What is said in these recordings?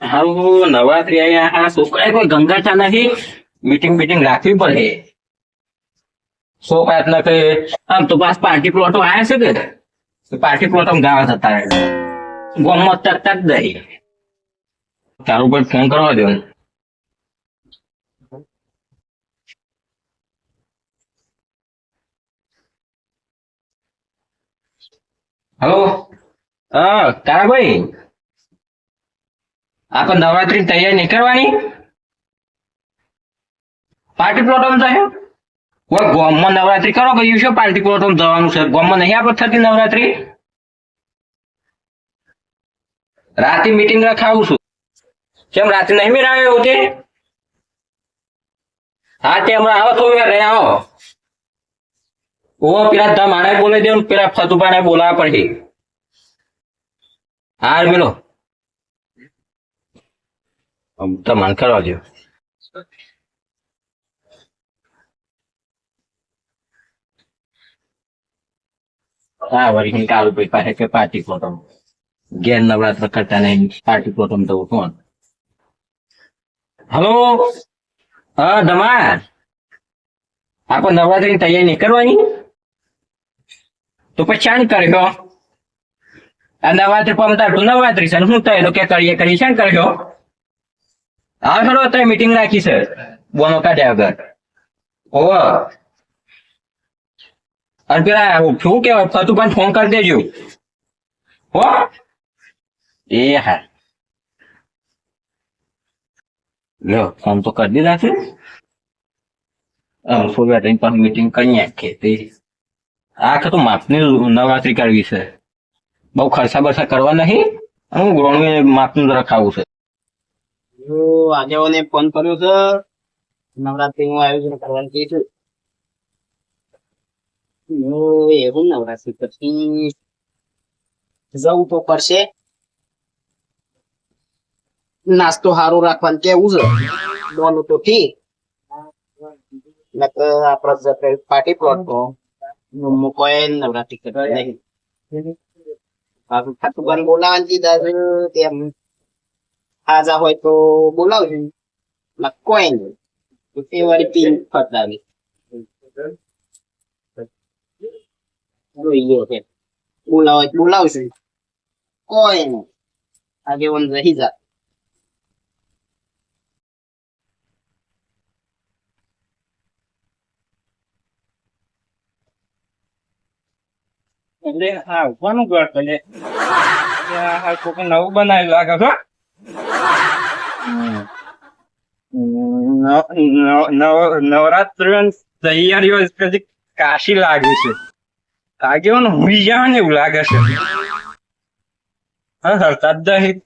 હારું નવરાત્રી આયા આ છોકરાએ કોઈ ગંગાચા નથી? મીટિંગ બીટિંગ રાખવી પડે. છોકરા એટલે કે, આમ તો પાસ પાર્ટી પ્લોટો આયા છે કે? પાર્ટી પ્લોટો ગાવા જતા રહે. ગોમમાં તક તક તારું પર ફોન કરવા દો હલો હા આપણે નવરાત્રી તૈયારી નહીં કરવાની? પાર્ટી પ્લોટમ થયો? ગોમમાં નવરાત્રી કરો કહ્યું છે પાર્ટી પ્લોટમ જવાનું છે? ગોમમાં નહીં આપણે થતી નવરાત્રી? રાતે મીટિંગ રખાવું છું. કેમ, રાતે નહીં મેળવ્યો તે હા, તે હમણાં આવો, થોડી વાર રહ્યા આવો. ઓ પેલા ધમાણે બોલે દે પેલા ફતુભાને બોલાવવા પડે હાર મેલો તમારે કરવા દો હા હું કાળુ ભાઈ પાસે કે પાર્ટી પ્લોટમ ઘેર નવરાત્ર કરતા નહીં, પાર્ટી પ્લોટમ તો કોણ? હલો? હા ધમા આપણે નવરાત્રીની તૈયારી નહીં કરવાની? તો પછી શાણ કર્યો આ નવરાત્રી પમતા તું નવરાત્રી છે હું તો કે કરીએ કરીએ, શાન કર્યો હા ખરો અત્યારે મીટિંગ રાખી છે. બોનો કાઢ્યા વગર ઓવ અને પેલા શું કેવાય ફતુભાઈ ફોન કરી દેજો. હો? એ હા. લો ફોન તો કરી દીધા છે. સોળવા ટાઈમ પર મીટિંગ કરી નાખીએ. તે આ તો માપની નવરાત્રી કરવી છે. બહુ ખર્ચા બરસા કરવા નહીં. હું ગ્રોણું માપનું રખાવું છે. આગેવાને ફોન કર્યો છે. નવરાત્રીનું આયોજન કરવાનું એવું નવરાત્રી પછી જવું તો પડશે. નાસ્તો સારું રાખવાનું કેવું છે? દોનું તો ઠીક. નકર પાર્ટી પ્લોટ તો રૂમમાં નવરાત્રી કરતી નહીં. ખાતું બંધ બોલાવવાની કીધા છે તેમ હાજા હોય તો બોલાવજો ના કોઈ નહીં તો તે વાળી પીન ફટાવી જોઈએ છે બોલાવો તો બોલાવશું કોઈ નહીં આગેવાન રહી જા એટલે હા કોનું ઘર કરે આ કોક નવું બનાવ્યું લાગે છો નવરાત્રી તૈયારીઓ પછી કાશી લાગે છે. લાગે ને હુઈ જાવ ને એવું લાગે છે. હા હરતા જ નહીં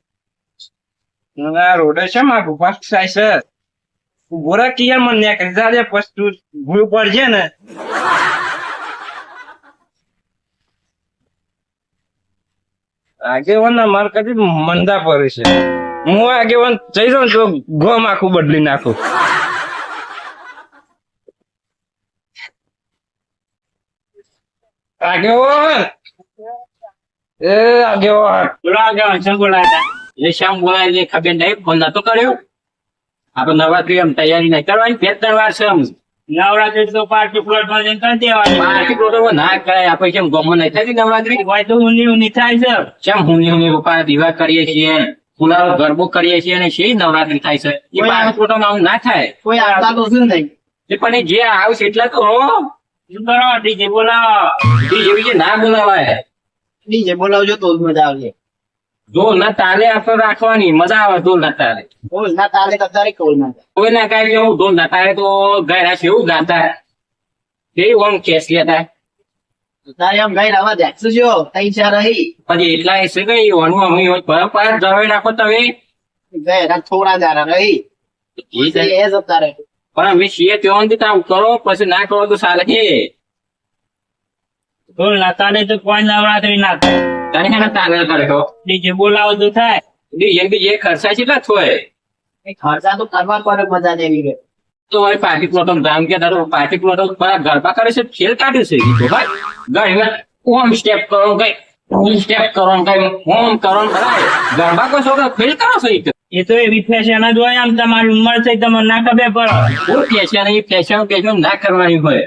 આ રોડે છે માં ઉપાસ થાય છે. બોરા કિયા મને ન્યા કરી જાજે ભૂલ પડજે ને. આગેવાન માર કદી મંદા પડે છે. હું આગેવાન જઈ જાઉં તો ગોમ આખું બદલી નાખું. આગેવાન! એ આગેવાન! બોલા આગળ શું બોલાયા એ શ્યામ બોલાય છે ખબર નહીં ફોન નતો કર્યો? આપણે નવરાત્રી એમ તૈયારી નહીં કરવાની બે ત્રણ વાર છે નવરાત્રી તો પાર્ટી પ્લોટમાં જઈને કરી દેવાની. પાર્ટી પ્લોટોમાં ના કરાય આપણે કેમ ગમો નહીં થતી નવરાત્રી? હોય તો ઊંધી ઊંધી થાય છે. કેમ હુંની હુંની રૂપા દીવા કરીએ છીએ? ફુલારો ગરબો કરીએ છીએ અને શી નવરાત્રી થાય છે. એ બાળક પાર્ટી નામ ના થાય. કોઈ આવતા તો શું નહીં. પણ જે આવશે એટલે તો શું કરો ડીજે બોલાવો. ડીજે બીજે જે ના બોલાવાય. ડીજે બોલાવજો તો જ મજા આવશે. ઢોલ ના તાલે આપણે રાખવાની મજા આવે ઢોલ ના તાલે. ઢોલ ના તાલે કતારે કોલ ના થાય. કોઈ ના કાંઈ એવું ઢોલ ના તાલે તો ગયા છે એવું ગાતા. કેવી ઓમ કેસ લેતા. તારે આમ ગઈ રવા દેખશું જો તઈ ચાર રહી. પછી એટલા તમે. ગઈ રાત થોડા દારા રહી. એ એ જતા રહે. પણ અમે છીએ ત્યાં સુધી કામ કરો પછી ના કરો તો સાલે છે. ઢોલ ના તો કોઈ નવરાત્રી ના તને હેને કરે તો ડીજે બોલાવો તો થાય. બીજે બીજે ખર્ચા કેટલા થોય ખર્ચા તો કરવા પડે મજા દેવી ગઈ તો હવે પાર્ટી પ્લોટમ ધામ કે તારો પાર્ટી પ્લોટમ મારા ગરબા કરે છે ફેલ કાઢ્યું છે તો ભાઈ. ગઈ ઓમ સ્ટેપ કરો કઈ ઓમ સ્ટેપ કરો કઈ ઓમ કરો ને બરાબર. ગરબા કહો છો કે ખેલ કરો છો એ તો એવી ફેશન જ હોય આમ તમારી ઉંમર છે તમને ના ખબર પડે. હું ફેશન એ ફેશન ફેશન ના કરવાની હોય?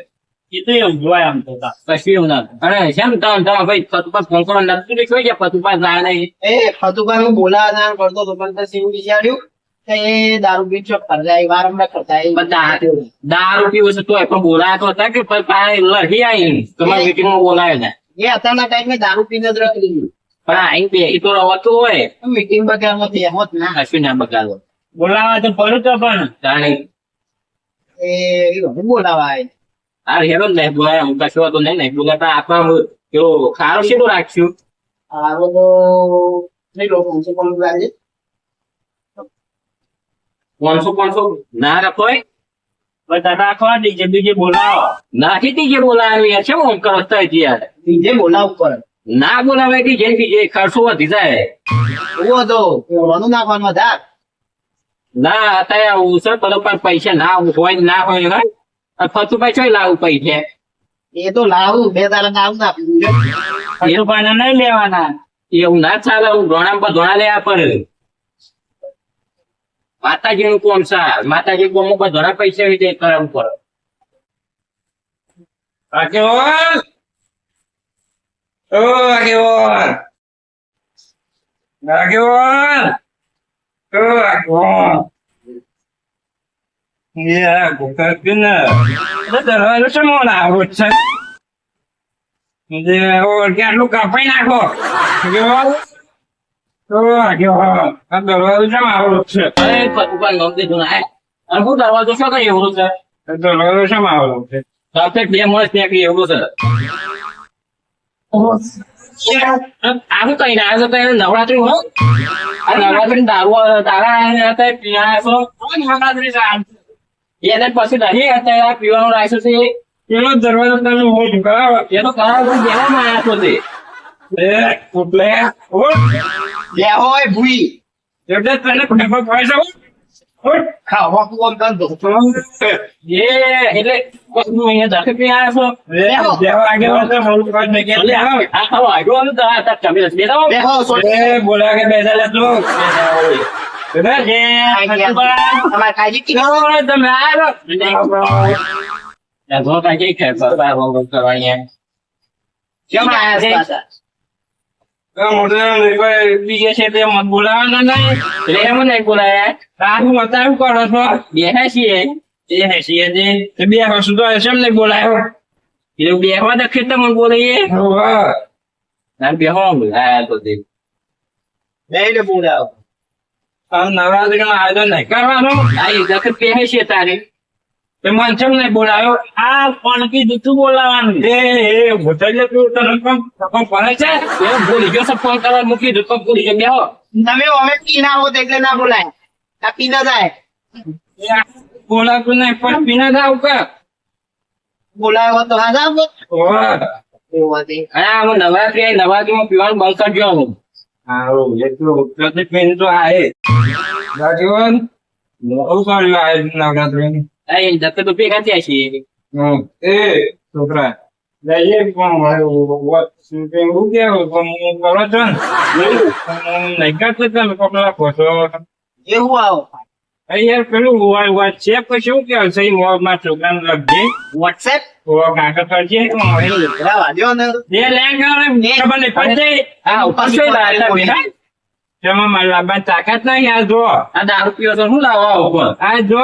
એ તો એવું જ હોય આમ તો કશું એવું ના અને શેમ તમે તમે ભાઈ પતુપા ફોન કરો નથી જોઈ ગયા ફતુપા જાય નહીં. એ ફતુભાઈ હું બોલાવા કરતો હતો પણ તો વિચાર્યું દારૂ પી ચોક વારંવાર કરતા બધા દારૂ પીવું છે તોય પણ બોલાયા તો હતા કે લડી આવી તમારી મીટિંગમાં બોલાવે હતા એ અત્યારના ટાઈમે દારૂ પીને જ રખડી ગયું. પણ અહીં બે એ તો રવાતું હોય. મીટિંગ બગાડમાં બેહો જ ના. હશું ના બગાડવો. બોલાવા તો પડું તો પણ. જાણે. એ બોલાવા આવે. આ હેરો ને બોલાય હું કશું હતું નહીં નહીં બોલાતા આપણા પેલો ખારો શેડો તો નહીં લોકો પણ પાંચસો પાંચસો. ના રખોય બધા રાખવા ડીજે બીજે બોલાવો. નાખી દીજે બોલાવે યાર. છે હું કરતા યાર બીજે બોલાવ પર ના બોલાવે કે જે જે ખર્ચો વધી જાય. એવો હતો ઓળવાનું નાખવાનું વધાર. ના અત્યારે આવું પેલો પણ પૈસા ના હોય ના હોય હા આ ફતુભાઈ ચોય લાવું પૈસા. એ તો લાવું. બે તારા નામ ના એ તો નહીં લેવાના. એવું ના ચાલે. હું પર ધોણા લેવા પડે માતાજી નું કોમ સા માતાજી કોમ પર ધોણા પૈસા વિજય કરવું પડે. આગેવાન ઓ આગેવાન આગેવાન ઓ છે કેટલું કાપાઈ નાખો? દરવાજો છે શું કઈ એવું છે દરવાજો છે આવો છે બે માણસ ત્યાં કઈ એવું છે આમ કઈ નવરાત્રી નવરાત્રી દારૂ પીવા છો નવરાત્રી એને પછી અત્યારે પીવાનું રાખ્યું છે પેલો દરવાજો તમે મોટું કરાવો એ તો દેવામાં આવ્યા છો લે હોય ભૂઈ. એટલે તને ખબર પડે છે ઓ ખાવા કુવમ ધંધો એ એટલે કોઈ અહીંયા દખે પી આવ્યા છો. દેવા આગળ તો મોટું કાઢ ને કે એટલે આ આ ખાવા આવ્યો ને તો આ રસ બેઠા હો. બેહો એ બોલા કે બેસા લે તો તમારે કાજી કી તમે આવ્યો? યા ઘો કાંઈ કઈ ખાય બાબા હોમ કરવાની એમ કેમ આયા છે પાછા? મોટો બીજે છે તે મત બોલાવાના નહીં. એટલે એમ નહીં બોલાયા. તારું મતાવું કરો છો. બેઠા છીએ એ હેસીએ તે બે હસુ તો હશે એમ નહીં બોલાયો? એટલે બેહવા દે ખેતરમાં બોલાઈએ. ના બેહવા બોલાયા. તો તે બેહીને બોલાવો. નવરાત્રી નો આયોજન નહીં કરવાનું. આ એ દખત બેહે છે તારે. તે મન ચમ નહીં બોલાયો? આ કોણ કીધું? તું બોલાવાનું. એ એ હોટલ તું તને પણ પણ પડે છે? એ ભૂલી ગયો છે ફોન કરવા મૂકી દો તો ભૂલી ગયો. બેહો. તમે અમે પી ના હોત એટલે ના બોલાય. આ પી જાય બોલાતું નહીં પણ પીના જાવ કે બોલાયો હોત તો હા જાવ આ હું નવરાત્રી માં પીવાનું બંધ કરજો હું હારું એટલું પ્રતિક તો આયે. રાજવન બહુ સારું આયે નવરાત્રી એ દખત તો ભેગા થયા છીએ એ છોકરા લઈએ પણ શું કેવું પણ હું કરો છો ને હું તમે કપડા ખોશો એવું આવો યાર પેલું છે પછી શું કેવું છે મોમાં છોકરાને લગજે વોટ્સએપ તો કાકા કરજે રહેવા દ્યો ને બે લે ખબર નહીં પડતી આ ઉપર લાયા તેમાં મારા લાંબા તાકાત નહીં આ જો આ દારૂ પીવો તો શું લાવવા ઉપર આ જો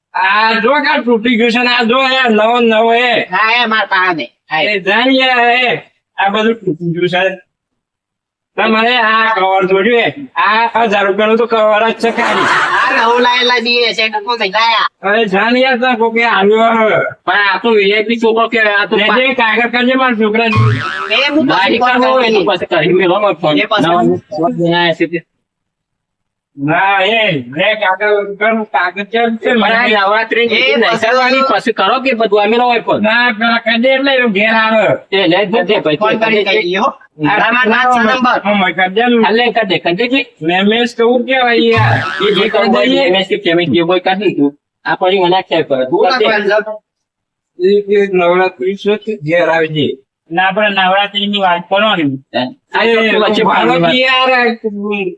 આ જો કા તૂટી ગયું છે ને આ જો નવો નવો એ. હા એ મારા પાસે એ. જાણીએ એ. આ બધું તૂટી ગયું છે. તમારે આ કવર જોડ્યું આ હજાર રૂપિયાનું તો કવર જ છે ખાલી. આ નવું લાયેલા દીએ છે ટકો થઈ ગયા. અરે જાણીએ તો કોકે આવ્યો પણ આ તો વીઆઈપી છોકરો કે આ તો જે કાગળ કરજે મારા છોકરા એ હું કરી. મેલો મત ફોન એ પાછું. ના એ લે કાગળ કર કાગળ છે છે પણ નવરાત્રી એ પછી- કરો કે બધું? અમે ન હોય પણ ના પેલા કદે એટલે એ ઘેર આવે. એ લે જ દે ભાઈ ફોન કરી કહી દઈએ હો. આરામાં નાચ છે નંબર. ઓ માય ગોડ દેલ હાલે કર દે કર દે કે મેમેસ કેવું કહેવાય યાર એ જે કરવું હોય એ MSC પેમેન્ટ જે હોય કરી દીધું. આ પછી મને આક્ષેપ કરે તું બોલા કર દે. કોણ છે? એ કે નવરાત્રી ઘેર આવજે ના આપણે નવરાત્રી ની વાત કરો? ને આ તો તું વચ્ચે ભાલો પાડવા. કે યાર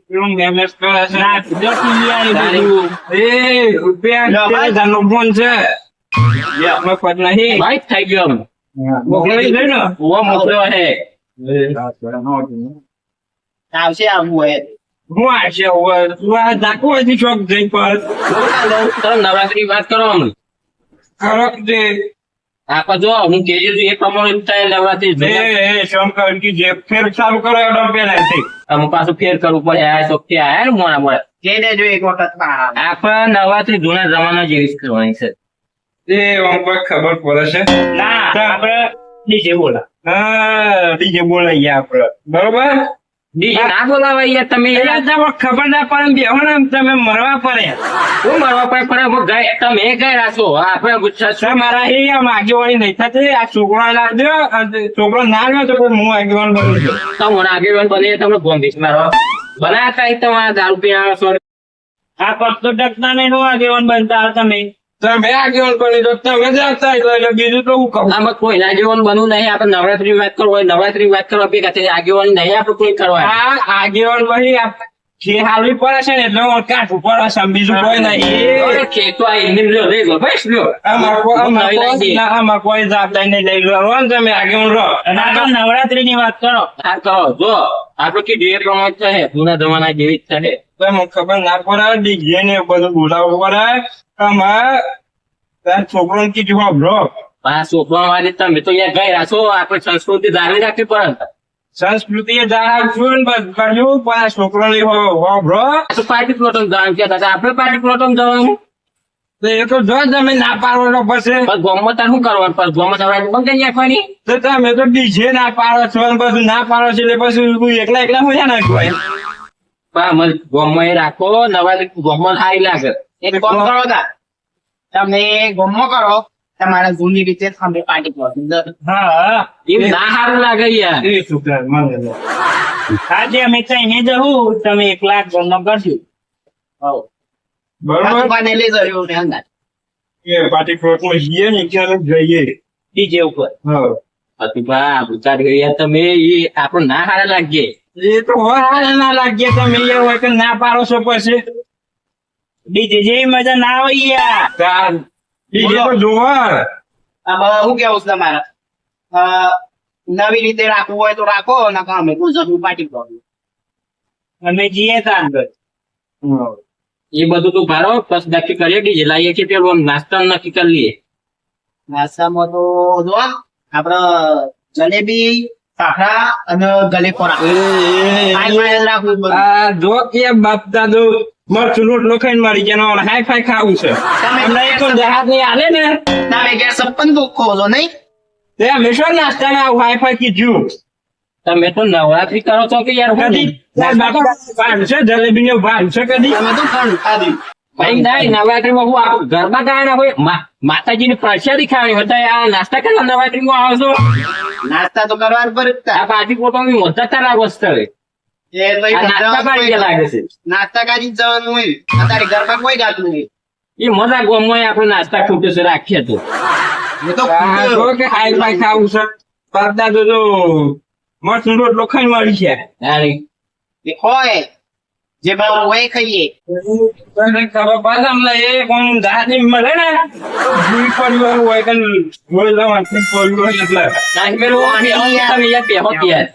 પેલું મેમેસ કરે છે. ના જો ટીવી આવી હે આવશે હું આવશે નાખો હજી શોખ જઈ પર. નવરાત્રી વાત કરો જે. આપા જો હું કેજો છું એ પ્રમાણે થાય લેવાથી એ. એ શંકર કી જે ફેર ચાલુ કરો પેલા છે. અમુક પાછું ફેર કરવું પડે આ ચોખ્ખી આયા ને મોડા મોડા જઈ દેજો એક વખત બહાર. આપણા નવાથી જૂના જમાના જેવી જ કરવાની છે. એ આમ કોઈ ખબર પડે છે. ના આપણે ડીજે બોલા. હા ડીજે બોલાઈએ આપણે. બરોબર? ના બોલાવાય યાર તમે. ખબર ના પડે બેહો તમે મરવા પડે. શું મરવા પડે હું તમે ગયા છો. આપણે ગુસ્સા છો. મારા એ આમ આગેવાળી નહીં થતી. આ છોકરો લાવજો છોકરો ના લ્યો તો હું આગેવાન બનું છું આગેવાન બને તમને ગોંધીશ મારો. બનાતા તમારા દારૂ પીવા આ પગ તો ટકતા નહીં નું આગેવાન બનતા તમે તમે બની તો તમે એટલે બીજું તો હું કહું? આમાં કોઈ આગેવાન બનવું નહીં આપણે નવરાત્રી વાત કરો નવરાત્રી વાત કરવા ભેગા થઈ આગેવાન નહીં આપણે કોઈ કરવા. આ આગેવાન બની જે હાલવી પડે છે ને એટલે કાઢવું પડે છે બીજું કોઈ નહીં. ખેતો આ એમને લ્યો, લઈ લો બસ લ્યો. આમાં કોઈ- જાત. ના, નહીં લઈ લો ને તમે આગેવાન રહો. નવરાત્રી ની વાત કરો. હા કહો જો આપણે કીધું એ પ્રમાણે છે જૂના જમાના જેવી જ છે. તો ખબર ના પડે ડીજે ને બધું બોલાવવું પડે. આમાં તાર છોકરો કીધું બ્રો આ છોકરા વાળી તમે તો યાર ગયા છો આપણે સંસ્કૃતિ જાળવી રાખવી પડે સંસ્કૃતિ જાળવશું પણ આ છોકરો બ્રો પાર્ટી પ્લોટમ જવાનું આપણે પાર્ટી પ્લોટમ જવાનું? તો એ તો જો તમે ના પાડો તો પછી. ગોમત શું કરવાનું? પણ ગોમમાં તમારે બંધ કરી નાખવાની? તો તમે તો ડીજે ના પાડો છો ને બધું ના પાડો છો એટલે પછી એકલા એકલા હું ના કોઈ પણ અમે ગોમમાં એ રાખો નવા ગોમમાં સારી લાગે એક કામ કરો તા. તમે ગમો કરો તમારા જૂની રીતે તમે પાર્ટી કરો હા. ના સારું લાગે યાર. એ આજે અમે કહીને જવું તમે એક લાખ ગણનો કરજો. બરોબર. ને લઈ જજો ને અંદર. એ પાર્ટી પ્લોટમાં જઈએ ને ક્યારે જઈએ. ડીજે ઉપર. હા. અતિભા ઉતાર ગયા તમે એ આપણને ના સારા લાગીએ. એ તો હોય ના લાગે તમે એ હોય કે ના પાડો છો પછી. ડીજે જેવી મજા ના આવે યાર. તાર તો જોવો આમાં શું કેવું છે તમારે? નવી રીતે રાખવું હોય તો રાખો નકા અમે ગુજરાતનું પાર્ટી પ્લોટ અમે જઈએ તા અંદર એ બધું તું ભારો બસ નક્કી કરીએ ડીજે લાવીએ કે પેલું આમ નાસ્તા નક્કી કરી લઈએ. નાસ્તામાં તો જો આપડે જલેબી અને ગલે જો કે બાપ દાદો મરચું ખાઈને મારી ગયા ને હાઈ ફાઈ ખાવું છે. અમને એક તો જહાજ નહીં આલે ને. તમે ઘેર સપન દુઃખ ખો નહીં? તે હંમેશા નાસ્તા ના હાઈ ફાઈ કીધું? તમે તો નવરાત્રી કરો છો કે યાર કદી? બાપા છે જલેબી ને ભાડશે કદી? તમે તો ખાણું ખાધું. ભાઈ ના નવરાત્રીમાં હું આપણું ગરબા ગાવાના હોય મા- માતાજીની પ્રસાદી ખાવાની હોય આ નાસ્તા કરવા નવરાત્રીમાં આવો છો? નાસ્તા તો કરવા પર આ પાછી પોતાની મજા તારા નાસ્તા પાડી ગયા લાગે છે. નાસ્તા કાઢી જવાનું હોય. અત્યારે ગરબા કોઈ ગાતું નહીં. એ મજા ગોમમાં આપણે નાસ્તા ખૂટે છે રાખીએ તો. એ તો આ હાઈ ફાઈ ખાવું છે. બાપ તો મસ્ત રોટલો ખાઈ મળી છે. હોય. જે બાબુ હોય ખાઈએ. ખબર પડે અમને એ કોણ દાદી મળે ને? ભૂઈ પડ્યું હોય કે લવાથી પડ્યું હોય એટલે. નાખી પેલું તમે યાર બેહો હોતી યાર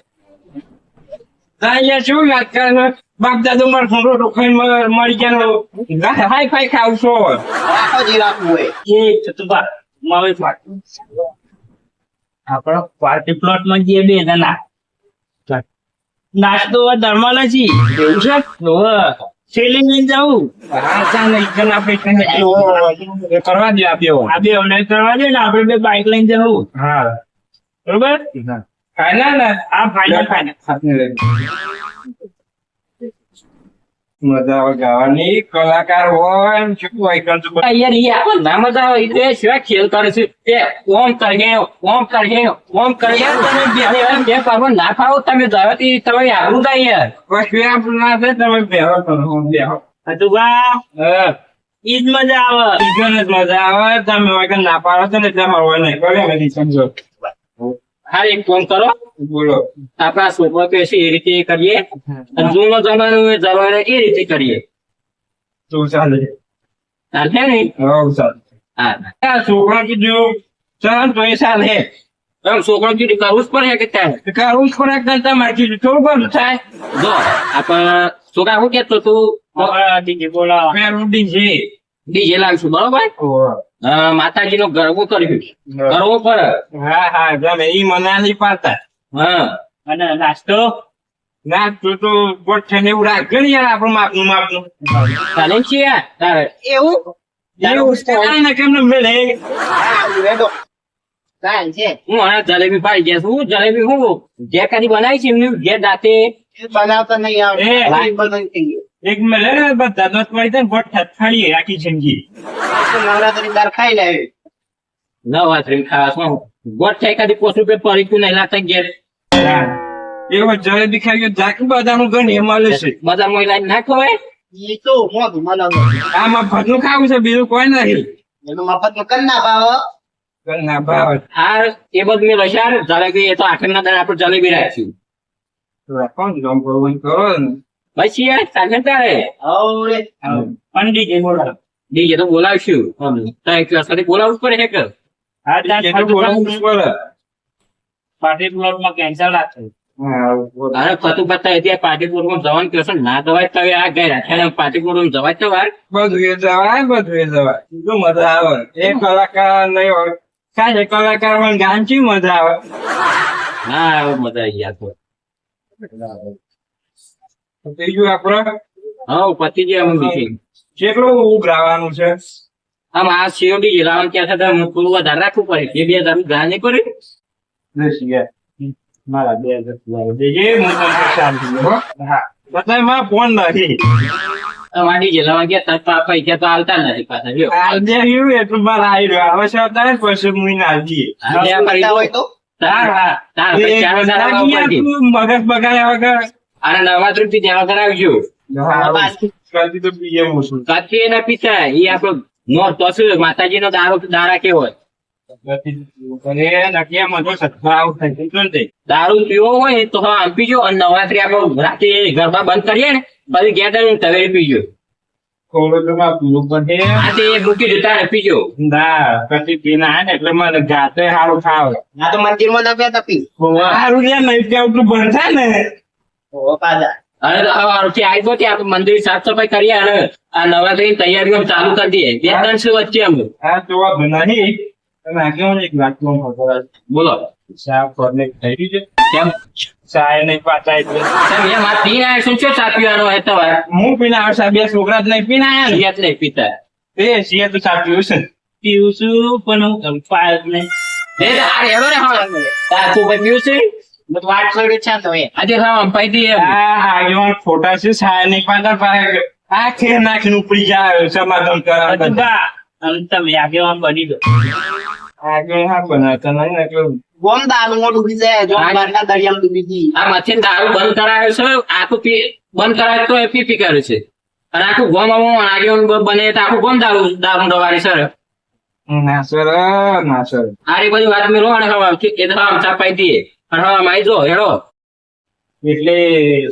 ના શું વાત કરે બાપ દાદો રોટલો ખાઈ મ- મરી ગયા હાઈ ફાઈ ખાવ છો. એ ચતુભા મારે આપડે પાર્ટી પ્લોટમાં જઈએ બે જણા. નાસ્તો ધર્મ નથી. એવું છે? સેલિંગ લઈને જવું આપણે કરવા દે આપ્યો આ બે અમને કરવા દે ને આપડે બે બાઇક લઈને જવું હા. બરોબર? ફાઈનલ ને આ ફાઇનલ ફાઇનલ મજા આવે. ગાવાની કલાકાર હોય શું યાર આપો ના મજા આવે. એ સિવાય ખેલ કરે છે. એ ઓમ કરીએ ઓમ કરીએ ઓમ તમે એમ બે પાડો ના ખાઓ તમે જવાથી તમે આવું થાય યાર. પછી આપણું ના તમે બેહો કરો બેહો. હતુભા હા. ઈજ મજા આવે. બીજોને જ મજા આવે. તમે વગર ના પાડો છો ને એટલે હોય નહીં. કરે સમજો. હા એક ફોન કરો. બોલો. આપણા છોકરો કે છે એ રીતે કરીએ. અને જૂનો જમાનો એ જમાનો એ રીતે કરીએ. તું ચાલે. ચાલે ને? હા ચાલે. હા. છોકરા કીધું ચાલ તો એ ચાલે. એમ છોકરો કીધું કરવું જ પડે કે ત્યાં કરવું જ પડે કરતા મારે કીધું થોડું બધું થાય. જો આપણે છોકરા શું કેતો તું દીદી બોલાવો. ડીજે. ડીજે લાવશું બરોબર? અ, માતાજીનો ગરબો કર્યું ગરબો પડે હા હા ગમે ઈ મના નહીં પાડતા. હા. અને નાસ્તો? ના તું ગોઠે ને એવું રાખજો ને યાર આપણું માપનું માપનું. ચાલે છે યાર? તારે. એવું? એવું જ ને કેમ ન મળે? ચાલ છે. હું હમણાં જલેબી પાડી ગયા છું. જલેબી હું જે કદી બનાવી છે એમની જે દાંતે. બનાવતા નહીં આવડે લાઈન બનાવી. એક મેલે ને બધા દોત પડી જાય ને ગોઠે થાળીએ આખી જિંદગી. નવરાત્રી દાર ખાઈ લે? નવરાત્રી ખાવા શું ગોટ થાય કદી પોસું પે પડી તું નહીં લાગતા ઘેર. એવો જલેબી ખાઈ ગયો જાકી બધાનું ગણ મળે છે. બધા મહિલા ના ખવાય એ તો મોઢું મને આમાં ભજનું ખાવું છે બીજું કોઈ નથી એનું મફતનું કર ના ભાવ. ના ભાવ. આ એ બધું મેં લશ્યાર જલેબી એ તો આખરના દાડે આપણે જલેબી રાખ્યું કોણ જમ કરવું કરો ને પછી યાર ચાલે તારે? બોલાવો. ડીજે તો બોલાવશું. તો એક સાથે બોલાવવું પડે હે કે? હા ત્યાં એ તો બોલાવવું જ પડે. પાર્ટી પ્લોટમાં કેન્સલ રાખશે અરે ફતું પત્તા અત્યારે પાટીપુરમાં જવાનું કહેશો ના. જવાય તો આ ગઈ રાખ્યા પાટીપુરમાં જવાય તો વાર. બધું એ જવાય બધું એ જવાય. શું મજા આવે? એ કલાકાર નહીં હોય. કાંઈ કલાકાર ને ગાન મજા આવે? હા મજા આવી ગયા તો ત્રીજું આપડે હા પતિ ગયા અમે બીજી. કેટલું ઉઘરાવાનું છે? આમ આ શેરડી જલાવન ક્યાં થતા હું થોડું વધારે રાખવું પડે. બે બે હજાર ઘા નહીં પડે? મારા બે હજાર ફોન નથી વાડી ગયા પૈસા તો હાલતા નથી પાછા જો. દે એટલું મારે આવી રહ્યો. હવે શું થાય પછી હું ના દઈએ. આ બે કરી પૈસા દો. હોય તો? તાર હા, તાર એ મગજ બગાડ્યા વગર. અને નવરાત્રી થી ધ્યાન કરાવજો કરતી તો પીએ હું છું કાચી એના પિતા એ આપણો મોર તો શું માતાજી નો દારો દારા કેવો દારૂ પીવો હોય તો હા આમ પીજો અને નવરાત્રી આપણે રાતે ગરબા બંધ કરીએ ને પછી ઘેર તવેરી પીજો. ને ના ને મંદિરમાં નવ્યા તપી સારું બંધ થાય ને. પાછા આવી મંદિર સાફ સફાઈ કરીએ અને આ નવરાત્રી તૈયારીઓ ચાલુ કરી દઈએ. બે ત્રણ શું વચ્ચે અમે આ જોવા નહીં તમે આ કેવું એક વાત કહું બોલો. સાફ થઈ ગયું છે? કેમ? ચાય નહીં પાતા એટલે એમ આ પીને આવ્યા શું છો ચા પીવાનો હોય તમારે હું પીને આવશે બે છોકરા જ નહીં પીને આયા સિયાત નહીં પીતા. એ સિંહ તો ચા પીવું છે. પીવું છું પણ હું પાય નહીં. એ તો આ રેડો ને હા. તું પીવું છે? વાટ છોડી છે તો આજે હા અંપાઈ. આ આગેવાન ખોટા છે સાય નહીં પાતા પાસે આ ખેર નાખીને ઉપડી જાય સમાધાન કરવા તમે આગેવાન બની દો. આગળ હા બનાવતા નહીં એટલે ગોમ દારૂમાં ડૂબી જાય જો બહારના દરિયામાં ડૂબી ગઈ. આ માથે દારૂ બંધ કરાયો છે આખું પી બંધ કરાય તો એ પી પી કરે છે. અને આખું ગોમ આવું આગેવાન બને તો આખું ગોમ દારૂ દારૂ દવારી સર. ના સર ના સર. આ બધી વાત મેં રો અને હવા એ તો હવા ચાપાઈ દઈએ. અને માઈ જો હેડો. એટલે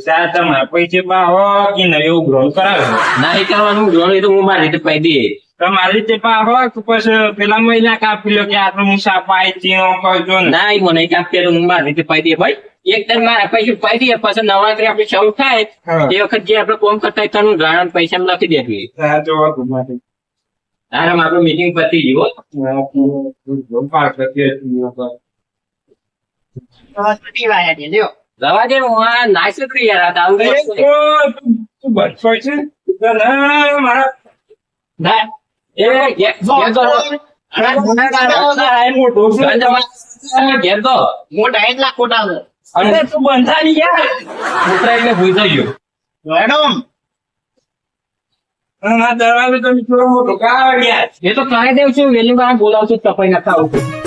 સા તમારા પૈસે બા હો કે નહીં કરાવે કરવાનું જોડે તો હું મારી રીતે પાઈ દઈએ. તમારી રીતે પા હો પછી પેલા મહિના કાપી લો કે આટલું પાય છે એમ કહો ને મને પેલું હું મારી રીતે પાઈ દઈએ. ભાઈ એક દર મારા પૈસા પાઈ દઈએ પછી નવરાત્રી આપડી શરૂ થાય એ વખત જે આપણે કોમ કરતા તેનું ગાળણ પૈસા લખી દેવી આ જોવા ગુમાતી તારામાં મીટિંગ પતી ગઈ હો પાક પ્રત્યે છૂટી વાયા છે લ્યો રવા દે હું આ નાશ કરી યાર આ દારૂ અરે બંધ. તો તું બચો છે? તો ના મારા ના. એ ઘેર- ઘેર દો. આ મોટો છે. ગંજ મોટા એટલા ખોટા અરે તું બંધાઈ યાર. ઉતરાઈને ભૂઈ ગયો. મેડમ. દરવાજો તમે થોડો મોટો. કાઢ્યા એ તો કરાઈ દઉં છું વેલી વાર બોલાવશું તપાઈ નથી આવતું